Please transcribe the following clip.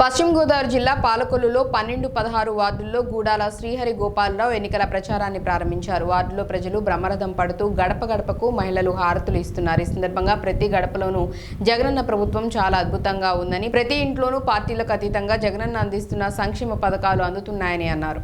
పశ్చిమ గోదావరి జిల్లా పాలకొల్లులో పన్నెండు పదహారు వార్డుల్లో గూడాల శ్రీహరి గోపాలరావు ఎన్నికల ప్రచారాన్ని ప్రారంభించారు. వార్డులో ప్రజలు బ్రహ్మరథం పడుతూ గడప గడపకు మహిళలు హారతులు ఇస్తున్నారు. ఈ సందర్భంగా ప్రతి గడపలోనూ జగనన్న ప్రభుత్వం చాలా అద్భుతంగా ఉందని ప్రతి ఇంట్లోనూ పార్టీలకు అతీతంగా జగనన్న అందిస్తున్న సంక్షేమ పథకాలు అందుతున్నాయని అన్నారు.